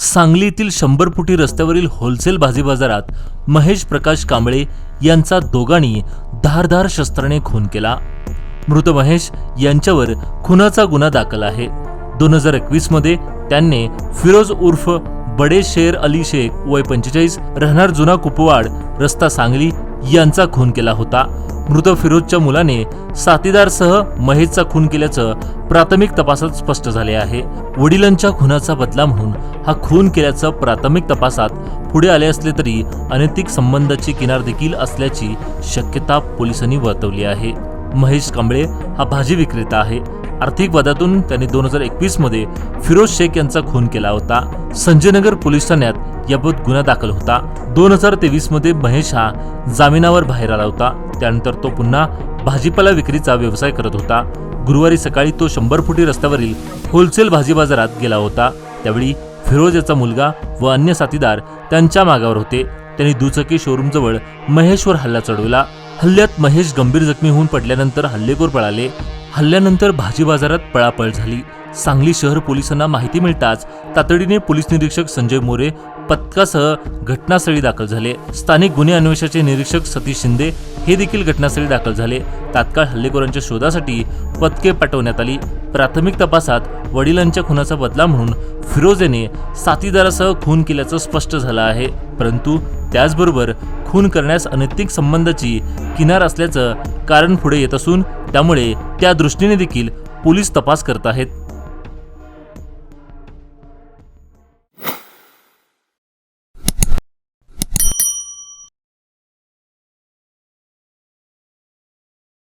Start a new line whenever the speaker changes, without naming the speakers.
सांगलीतील शंभर फुटी रस्त्यावरील होलसेल भाजी बाजारात महेश प्रकाश कांबळे यांचा दोघांनी धारधार शस्त्राने खून केला. मृत महेश यांच्यावर खुनाचा गुन्हा दाखल आहे. दोन हजार एकवीसमध्ये त्यांनी फिरोज उर्फ बडे शेर अली शेख वय पंचेचाळीस राहणार जुना कुपवाड रस्ता सांगली यांचा खून केला होता. मृत फिरोजच्या मुलाने साथीदारसह महेशचा खून केल्याचं प्राथमिक तपासात स्पष्ट झाले आहे. वडिलांच्या खुनाचा बदला म्हणून हा खून केल्याचं प्राथमिक तपासात पुढे आले असले तरी अनैतिक संबंधाची किनार देखील असल्याची शक्यता पोलिसांनी वर्तवली आहे. महेश कांबळे हा भाजी विक्रेता आहे. आर्थिक वादातून त्यांनी दोन हजार एकवीसमध्ये फिरोज शेख यांचा खून केला होता. संजयनगर पोलीस ठाण्यात याबाबत गुन्हा दाखल होता. दोन हजार तेवीसमध्ये महेश हा जामिनावर बाहेर आला होता. त्यानंतर तो पुन्हा भाजीपाला विक्रीचा व्यवसाय करत होता. गुरुवारी सकाळी तो शंभर फुटी रस्त्यावरील होलसेल भाजी बाजारात गेला होता. त्यावेळी फिरोज याचा मुलगा व अन्य साथीदार त्यांच्या मागावर होते. त्यांनी दुचाकी शोरूमजवळ महेशवर हल्ला चढवला. हल्ल्यात महेश गंभीर जखमी होऊन पडल्यानंतर हल्लेखोर पळाले. हल्ल्यानंतर भाजी बाजारात पळापळ झाली. सांगली शहर पोलिसांना माहिती मिळताच तातडीने पोलीस निरीक्षक संजय मोरे पथकासह घटनास्थळी दाखल झाले. स्थानिक गुन्हे अन्वेषणाचे निरीक्षक सतीश शिंदे हे देखील घटनास्थळी दाखल झाले. तात्काळ हल्लेखोरांच्या शोधासाठी पथके पाठवण्यात आली. प्राथमिक तपासात वडिलांच्या खुनाचा बदला म्हणून फिरोज याने साथीदारासह खून केल्याचं स्पष्ट झालं आहे. परंतु त्याचबरोबर खून करण्यास अनैतिक संबंधाची किनार असल्याचं कारण पुढे येत असून त्यामुळे त्या दृष्टीने देखील पोलीस तपास करत आहेत.